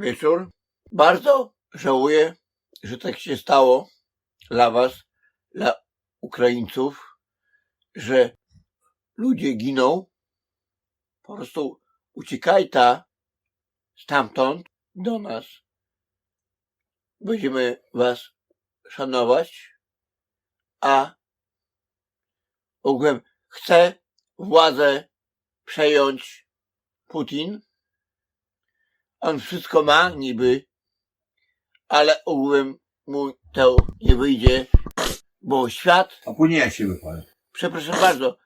wieczór. Bardzo żałuję, że tak się stało dla Was, dla Ukraińców, że ludzie giną. Po prostu uciekajta stamtąd do nas. Będziemy Was szanować, a ogółem chce władzę przejąć Putin. On wszystko ma niby, ale ogółem mu to nie wyjdzie, bo świat, A później jak się wypali? przepraszam bardzo,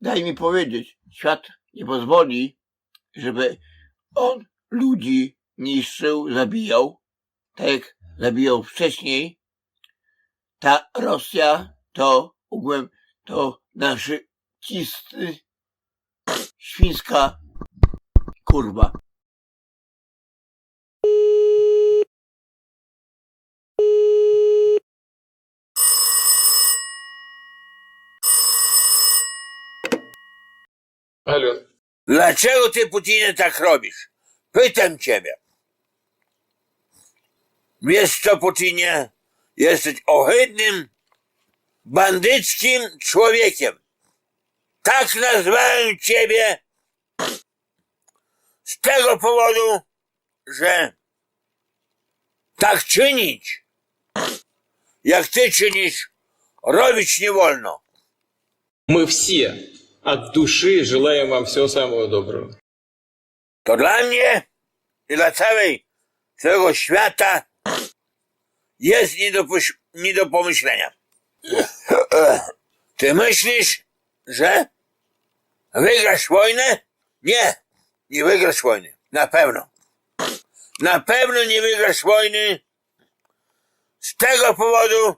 daj mi powiedzieć, świat nie pozwoli, żeby on ludzi niszczył, zabijał, tak jak zabijał wcześniej. Ta Rosja to ogółem to naszy cisty świńska kurwa. Алло. Dlaczego ty, Putinie, tak robisz? Pytam ciebie. Wiesz co, Putinie? Jesteś ohydnym, bandyckim człowiekiem. Tak nazwałem ciebie z tego powodu, że tak czynić, jak ty czynisz, robić nie wolno. Мы все от dуши желаем вам всего самого доброго. To dla mnie i dla całej całego świata jest nie do, poś- nie do pomyślenia. Ty myślisz, że wygrasz wojnę? Nie, nie wygrasz wojny. Na pewno. Na pewno nie wygrasz wojny z tego powodu,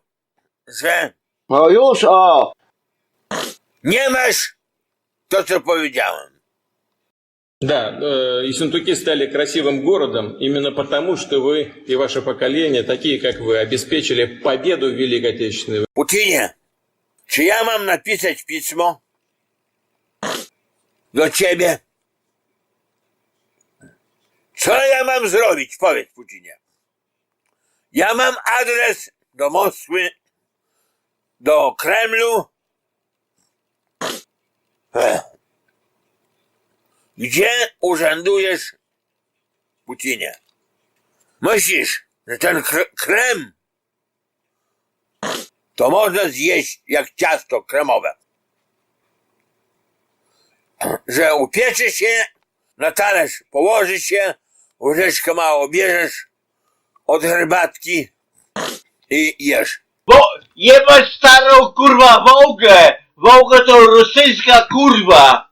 że No już o! nie masz то, что powiedziałem. Да, э, Ессентуки стали красивым городом именно потому, что вы и ваше поколение, такие как вы, обеспечили победу в Великой Отечественной. Путине, чи я вам написать письмо до тебе? Что я вам сделать, повесть Путине? Я вам адрес до Москвы, до Кремлю, Ech. Gdzie urzędujesz, Putinie? Myślisz, że ten Kr- Krem to można zjeść jak ciasto kremowe. Że upiecze się, na talerz położy się, łyżeczkę mało bierzesz od herbatki i jesz. Bo jebać starą kurwa Wołgę! Wołga to rosyjska kurwa!